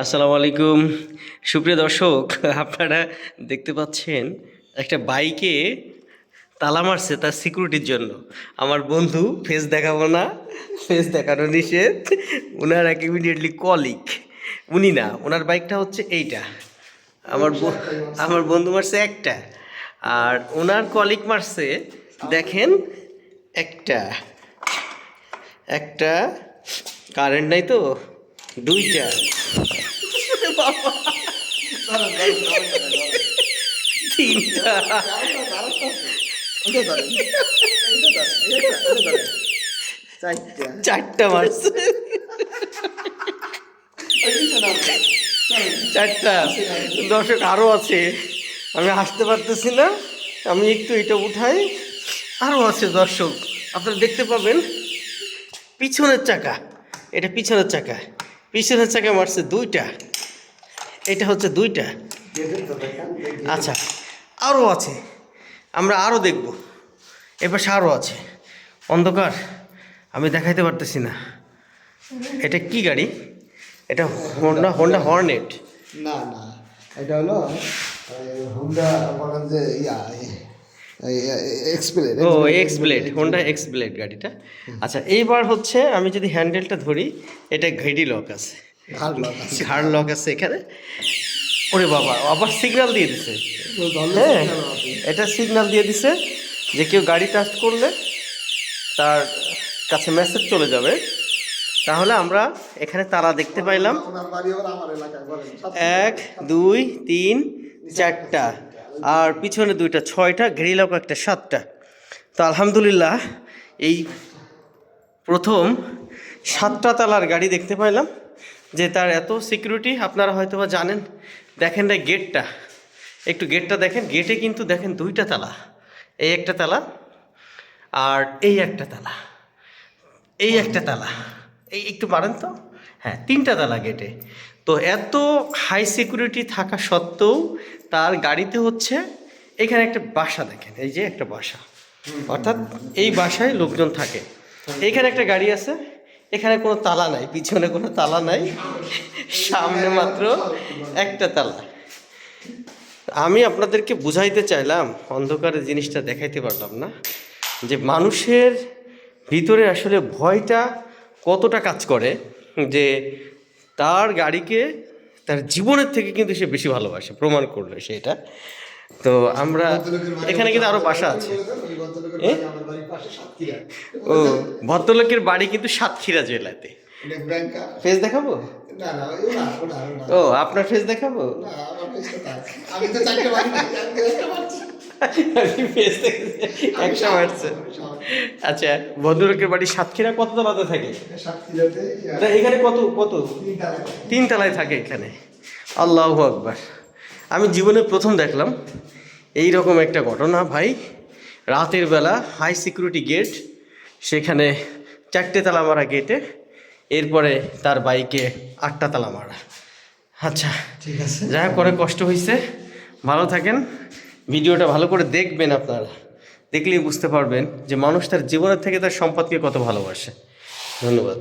আসসালামু আলাইকুম। সুপ্রিয় দর্শক, আপনারা দেখতে পাচ্ছেন একটা বাইকে তালা মারছে তার সিকিউরিটির জন্য। আমার বন্ধু ফেস দেখাবো না ফেস দেখানো নিষেধ। ওনার এক ইমিডিয়েটলি কলিক উনি না ওনার বাইকটা হচ্ছে এইটা। আমার আমার বন্ধু মারছে একটা। আর ওনার কলিক মারছে, দেখেন, একটা। একটা কারেন্ট নাই তো, দুইটা। চারটা মারছে চারটা। দর্শক আরও আছে। আমি আসতে পারতেছি না। আমি একটু এটা উঠাই। আরও আছে দর্শক। আপনারা দেখতে পাবেন, পিছনের চাকা। এটা পিছনের চাকা। পিছনের চাকা মারছে দুইটা। এটা হচ্ছে দুইটা? আচ্ছা আরও আছে। আমরা আরও দেখব। এপাশে আরও আছে। অন্ধকার আমি দেখাইতে পারতেছি না। এটা কি গাড়ি? এটা হোন্ডা হোন্ডা হর্নেট না না। এটা হলো হুন্ডা বলেন যে ইয়া এক্সপ্লেন ও X blade Honda X blade গাড়িটা। আচ্ছা এইবার হচ্ছে আমি যদি হ্যান্ডেলটা ধরি এটা ঘেডি লক আছে। ঘাড় লক আছে। এখানে। ওরে বাবা আবার সিগন্যাল দিয়ে দিছে। হ্যাঁ এটা সিগন্যাল দিয়ে দিছে যে কেউ গাড়ি টাচ করলে তার কাছে মেসেজ চলে যাবে। তাহলে আমরা এখানে তারা দেখতে পাইলাম। এক দুই তিন চারটা। আর পিছনে দুইটা ছয়টা ঘেরিলাও একটা সাতটা। তো আলহামদুলিল্লাহ এই প্রথম সাতটা তালার গাড়ি দেখতে পাইলাম। যে তার এত সিকিউরিটি আপনারা হয়তো বা জানেন দেখেন না গেটটা। একটু গেটটা দেখেন গেটে কিন্তু দেখেন দুইটা তালা। এই একটা তালা আর এই একটা তালা। এই একটা তালা। এই একটু পারেন তো। হ্যাঁ তিনটা তালা গেটে। তো এত হাই সিকিউরিটি থাকা সত্ত্বেও তার গাড়িতে হচ্ছে এখানে একটা বাসা দেখেন এই যে একটা বাসা। অর্থাৎ এই বাসায় লোকজন থাকে। এইখানে একটা গাড়ি আছে এখানে কোনো তালা নাই, পিছনে কোনো তালা নাই, সামনে মাত্র একটা তালা। আমি আপনাদেরকে বুঝাইতে চাইলাম, অন্ধকারে জিনিসটা দেখাইতে পারলাম না, যে মানুষের ভিতরে আসলে ভয়টা কতটা কাজ করে, যে তার গাড়িকে তার জীবনের থেকে কিন্তু সে বেশি ভালোবাসে, প্রমাণ করল সেটা তো আমরা এখানে কিন্তু আরও বাসা আছে। ও ভদ্রলোকের বাড়ি কিন্তু সাতক্ষীরা জেলাতে। ফেস দেখাবো? ও আপনার ফেস দেখাবো? একশো মারছে আচ্ছা ভদ্রলোকের বাড়ি সাতক্ষীরা কত তলাতে থাকে? এখানে কত কত? তিন তলায় থাকে এখানে। আল্লাহ আকবার। আমি জীবনে প্রথম দেখলাম এই রকম একটা ঘটনা ভাই। রাতের বেলা হাই সিকিউরিটি গেট সেখানে চারটে তালা মারা গেটে এরপরে তার বাইকে আটটা তালা মারা। আচ্ছা ঠিক আছে। যাই করে কষ্ট হয়েছে ভালো থাকেন। ভিডিওটা ভালো করে দেখবেন আপনারা। দেখলেই বুঝতে পারবেন যে মানুষ তার জীবনের থেকে তার সম্পদকে কত ভালোবাসে। ধন্যবাদ।